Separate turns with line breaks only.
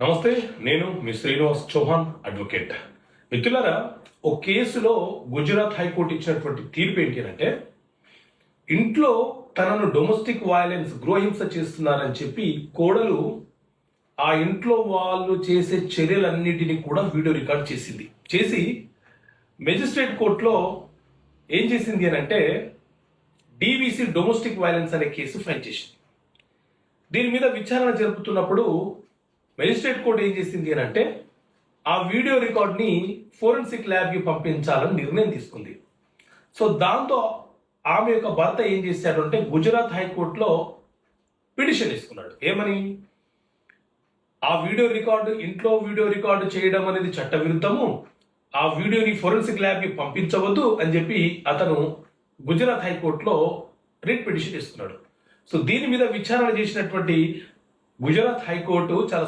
నమస్తే నేను మీ శ్రీనివాస్ చౌహాన్ అడ్వకేట్ మిత్రులారా ఓ కేసులో గుజరాత్ హైకోర్టు ఇచ్చినటువంటి తీర్పు ఏంటి అంటే ఇంట్లో తనను డొమెస్టిక్ వయలెన్స్ గృహహింస చేస్తున్నారని చెప్పి కోడలు ఆ ఇంట్లో వాళ్ళు చేసే చర్యలన్నిటినీ కూడా వీడియో రికార్డ్ చేసింది. చేసి మెజిస్ట్రేట్ కోర్టులో ఏం చేసింది అని అంటే డీవీసీ డొమెస్టిక్ వయలెన్స్ అనే కేసు ఫైల్ చేసింది. దీని మీద విచారణ జరుపుతున్నప్పుడు మెజిస్ట్రేట్ కోర్టు ఏం చేసింది అని అంటే ఆ వీడియో రికార్డ్ని ఫోరెన్సిక్ ల్యాబ్కి పంపించాలని నిర్ణయం తీసుకుంది. సో దాంతో ఆమె యొక్క భర్త ఏం చేశాడు అంటే గుజరాత్ హైకోర్టులో పిటిషన్ తీసుకున్నాడు ఏమని? ఆ వీడియో రికార్డు ఇంట్లో వీడియో రికార్డు చేయడం అనేది చట్టవిరుద్ధము. ఆ వీడియోని ఫోరెన్సిక్ ల్యాబ్కి పంపించవద్దు అని చెప్పి అతను గుజరాత్ హైకోర్టులో రిట్ పిటిషన్ ఇస్తున్నాడు సో దీని మీద విచారణ చేసినటువంటి గుజరాత్ హైకోర్టు చాలా